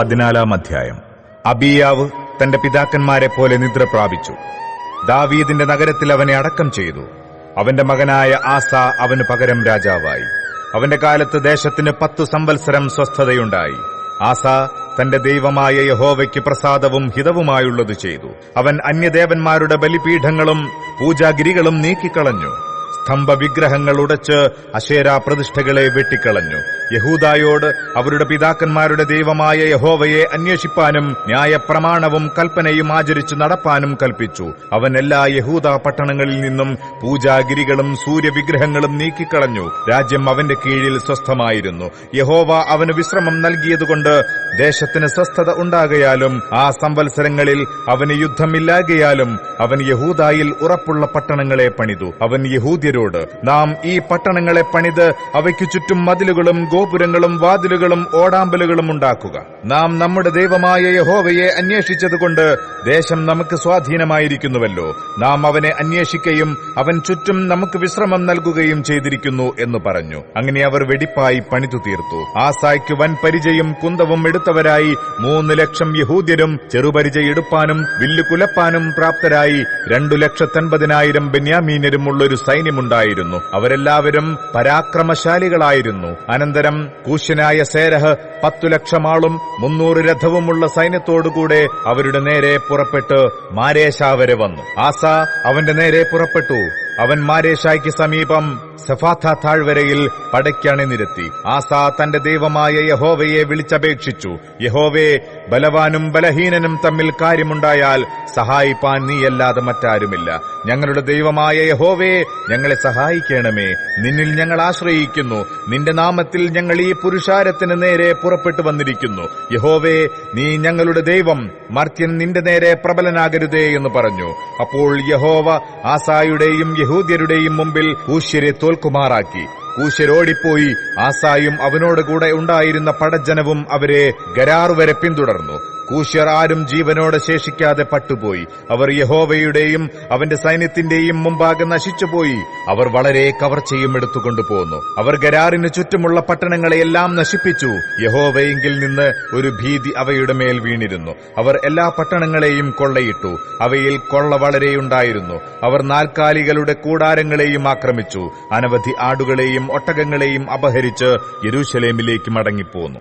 പതിനാലാം അധ്യായം. അബിയാവ് തന്റെ പിതാക്കന്മാരെ പോലെ നിദ്ര പ്രാപിച്ചു. ദാവീദിന്റെ നഗരത്തിൽ അവനെ അടക്കം ചെയ്തു. അവന്റെ മകനായ ആസ അവന് പകരം രാജാവായി. അവന്റെ കാലത്ത് ദേശത്തിന് പത്തു സംവത്സരം സ്വസ്ഥതയുണ്ടായി. ആസ തന്റെ ദൈവമായ യഹോവയ്ക്ക് പ്രസാദവും ഹിതവുമായുള്ളത് ചെയ്തു. അവൻ അന്യദേവന്മാരുടെ ബലിപീഠങ്ങളും പൂജാഗിരികളും നീക്കിക്കളഞ്ഞു. സ്തംഭ വിഗ്രഹങ്ങൾ ഉടച്ച് അശേരാ പ്രതിഷ്ഠകളെ വെട്ടിക്കളഞ്ഞു. യഹൂദായോട് അവരുടെ പിതാക്കന്മാരുടെ ദൈവമായ യഹോവയെ അന്വേഷിപ്പാനും ന്യായപ്രമാണവും കൽപ്പനയും ആചരിച്ചു നടപ്പാനും കൽപ്പിച്ചു. അവൻ എല്ലാ യഹൂദ പട്ടണങ്ങളിൽ നിന്നും പൂജാഗിരികളും സൂര്യവിഗ്രഹങ്ങളും നീക്കിക്കളഞ്ഞു. രാജ്യം അവന്റെ കീഴിൽ സ്വസ്ഥമായിരുന്നു. യഹോവ അവന് വിശ്രമം നൽകിയതുകൊണ്ട് ദേശത്തിന് സ്വസ്ഥത ഉണ്ടാകയാലും ആ സംവത്സരങ്ങളിൽ അവന് യുദ്ധമില്ലാകയാലും അവൻ യഹൂദായിൽ ഉറപ്പുള്ള പട്ടണങ്ങളെ പണിതു. അവൻ യഹൂദ്യരോട് നാം ഈ പട്ടണങ്ങളെ പണിത് അവയ്ക്കു ചുറ്റും മതിലുകളും ഗോപുരങ്ങളും വാതിലുകളും ഓടാമ്പലുകളും ഉണ്ടാക്കുക. നാം നമ്മുടെ ദൈവമായ യഹോവയെ അന്വേഷിച്ചതുകൊണ്ട് ദേശം നമുക്ക് സ്വാധീനമായിരിക്കുന്നുവല്ലോ. നാം അവനെ അന്വേഷിക്കുകയും അവൻ ചുറ്റും നമുക്ക് വിശ്രമം നൽകുകയും ചെയ്തിരിക്കുന്നു എന്ന് പറഞ്ഞു. അങ്ങനെ അവർ വെടിപ്പായി പണിതു തീർത്തു. ആസായ്ക്ക് വൻ പരിചയം കുന്തവും എടുത്തവരായി മൂന്ന് ലക്ഷം യഹൂദ്യരും ചെറുപരിച എടുപ്പാനും വില്ലു കുലപ്പാനും പ്രാപ്തരായി രണ്ടു ലക്ഷത്തൻപതിനായിരം ബെന്യാമീനരും ഉള്ളൊരു സൈന്യമുണ്ടായിരുന്നു അവരെല്ലാവരും പരാക്രമശാലികളായിരുന്നു. അനന്തരം കൂശനായ സേരഹ് പത്തു ലക്ഷം ആളും മുന്നൂറ് രഥവുമുള്ള സൈന്യത്തോടുകൂടെ അവരുടെ നേരെ പുറപ്പെട്ട് മാരേശ വരെ വന്നു. ആസ അവന്റെ നേരെ പുറപ്പെട്ടു. അവൻ മാരേശായ്ക്ക് സമീപം സഫാഥ താഴ്വരയിൽ പടയ്ക്കണി നിരത്തി. ആസാ തന്റെ ദൈവമായ യഹോവയെ വിളിച്ചപേക്ഷിച്ചു. യഹോവേ ബലവാനും ബലഹീനനും തമ്മിൽ കാര്യമുണ്ടായാൽ സഹായിപ്പാൻ നീയല്ലാതെ മറ്റാരുമില്ല. ഞങ്ങളുടെ ദൈവമായ യഹോവേ ഞങ്ങളെ സഹായിക്കണമേ. നിന്നിൽ ഞങ്ങൾ ആശ്രയിക്കുന്നു. നിന്റെ നാമത്തിൽ ഞങ്ങൾ ഈ പുരുഷാരത്തിന് നേരെ പുറപ്പെട്ടു വന്നിരിക്കുന്നു. യഹോവേ നീ ഞങ്ങളുടെ ദൈവം. മർത്യൻ നിന്റെ നേരെ പ്രബലനാകരുതേ എന്ന് പറഞ്ഞു. അപ്പോൾ യഹോവ ആസായുടെയും യഹൂദ്യരുടെയും മുമ്പിൽ കൂശ്യരെ തോൽക്കുമാറാക്കി കൂശരോടിപ്പോയി ആസായും അവനോടുകൂടെ ഉണ്ടായിരുന്ന പടജനവും അവരെ ഗരാർ വരെ പിന്തുടർന്നു. കൂശ്യർ ആരും ജീവനോടെ ശേഷിക്കാതെ പട്ടുപോയി. അവർ യഹോവയുടെയും അവന്റെ സൈന്യത്തിന്റെയും മുമ്പാകെ നശിച്ചുപോയി. അവർ വളരെ കവർച്ചയും എടുത്തുകൊണ്ടു പോന്നു. അവർ ഗരാറിന് ചുറ്റുമുള്ള പട്ടണങ്ങളെയെല്ലാം നശിപ്പിച്ചു. യഹോവയെങ്കിൽ നിന്ന് ഒരു ഭീതി അവയുടെ മേൽ വീണിരുന്നു. അവർ എല്ലാ പട്ടണങ്ങളെയും കൊള്ളയിട്ടു. അവയിൽ കൊള്ള വളരെയുണ്ടായിരുന്നു അവർ നാൽക്കാലികളുടെ കൂടാരങ്ങളെയും ആക്രമിച്ചു. അനവധി ആടുകളെയും ഒട്ടകങ്ങളെയും അപഹരിച്ച് യെരൂശലേമിലേക്ക് മടങ്ങിപ്പോന്നു.